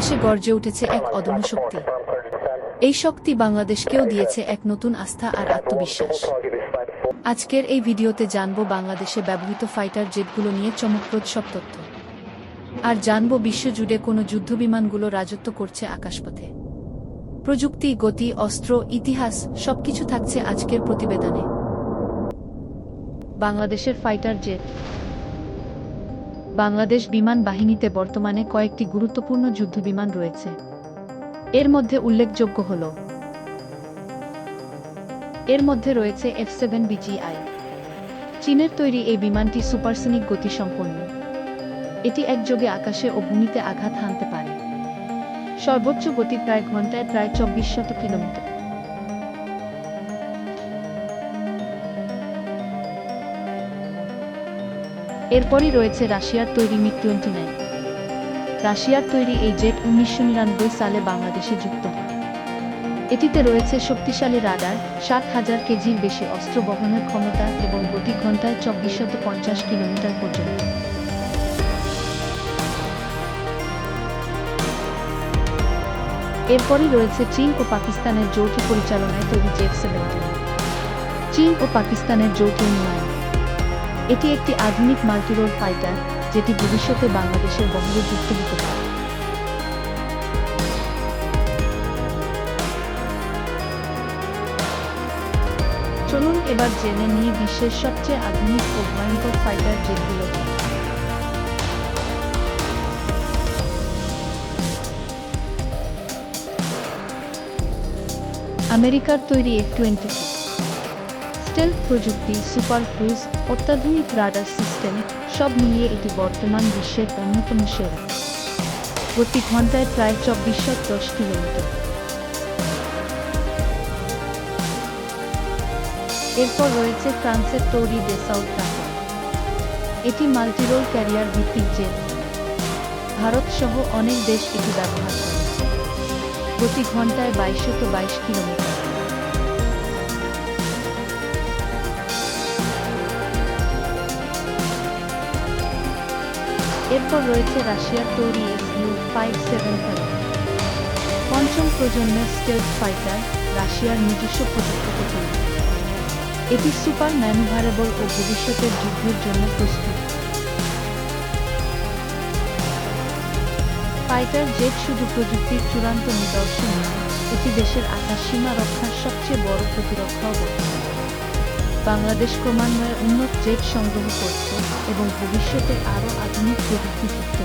আকাশে গর্জে উঠেছে এক অদম্য শক্তি। এই শক্তি বাংলাদেশকেও দিয়েছে এক নতুন আস্থা আর আত্মবিশ্বাস। আজকের এই ভিডিওতে জানব বাংলাদেশে ব্যবহৃত ফাইটার জেটগুলো নিয়ে চমকপ্রদ সব তথ্য। আর জানব বিশ্বজুড়ে কোনো যুদ্ধবিমানগুলো রাজত্ব করছে আকাশপথে। প্রযুক্তি, গতি, অস্ত্র, ইতিহাস, সবকিছু থাকছে আজকের প্রতিবেদনে। বাংলাদেশের ফাইটার জেট বাংলাদেশ বিমান বাহিনীতে বর্তমানে কয়েকটি গুরুত্বপূর্ণ যুদ্ধবিমান রয়েছে। এর মধ্যে উল্লেখযোগ্য হল, এর মধ্যে রয়েছে এফ সেভেন বিজিআই। চীনের তৈরি এই বিমানটি সুপারসনিক গতিসম্পন্ন। এটি একযোগে আকাশে ও ভূমিতে আঘাত হানতে পারে। সর্বোচ্চ গতি প্রায় ঘন্টায় প্রায় চব্বিশ শত কিলোমিটার। এরপরই রয়েছে রাশিয়ার তৈরি মিগ টোয়েন্টি নাইন। রাশিয়ার তৈরি এই জেট উনিশশো নিরানব্বই সালে বাংলাদেশে যুক্ত হয়। এটিতে রয়েছে শক্তিশালী রাডার সাত হাজার কেজির বেশি অস্ত্র বহনের ক্ষমতা এবং প্রতি ঘন্টায় চব্বিশ শত পঞ্চাশ কিলোমিটার পর্যন্ত। এরপরই রয়েছে চীন ও পাকিস্তানের যৌথ পরিচালনায় তৈরি জেট সেভেন্টিন চীন ও পাকিস্তানের যৌথ উন্নয়ন। এটি একটি আধুনিক মাল্টিরোল ফাইটার, যেটি ভবিষ্যতে বাংলাদেশের বহরে যুক্ত হতে পারে। চলুন এবার জেনে নিয়ে বিশ্বের সবচেয়ে আধুনিক ও ভয়ঙ্কর ফাইটার জেটগুলো আমেরিকার তৈরি এফ টোয়েন্টি স্টেলথ প্রযুক্তি, সুপার ক্রুজ অত্যাধুনিক রাডার সিস্টেম সব মিলিয়ে এটি বর্তমান বিশ্বের অন্যতম সেরা। প্রতি ঘন্টায় প্রায় চব্বিশশো দশ কিলোমিটার। এরপর রয়েছে ফ্রান্সের তৈরি ডেসাউট টাকা এটি মাল্টিরোল ক্যারিয়ার ভিত্তিক জেট। ভারত সহ অনেক দেশ এটি ব্যবহার করে। প্রতি ঘন্টায় বাইশশত বাইশ কিলোমিটার। এরপর রয়েছে রাশিয়ার তৈরি এসইউ ফাইভ সেভেন ফাইভ পঞ্চম প্রজন্মের স্টেলথ ফাইটার রাশিয়ার নিজস্ব প্রযুক্তিতে তৈরি। এটি সুপার ম্যানুভারেবল ও ভবিষ্যতের যুদ্ধের জন্য প্রস্তুত। ফাইটার জেট শুধু প্রযুক্তির চূড়ান্ত নিদর্শন এটি দেশের আকাশ সীমা রক্ষার সবচেয়ে বড় প্রতিরক্ষাও বটে বাংলাদেশ ক্রমান্বয়ে উন্নত জেট সংগ্রহ করছে এবং ভবিষ্যতে আরও আধুনিক প্রযুক্তি যুক্ত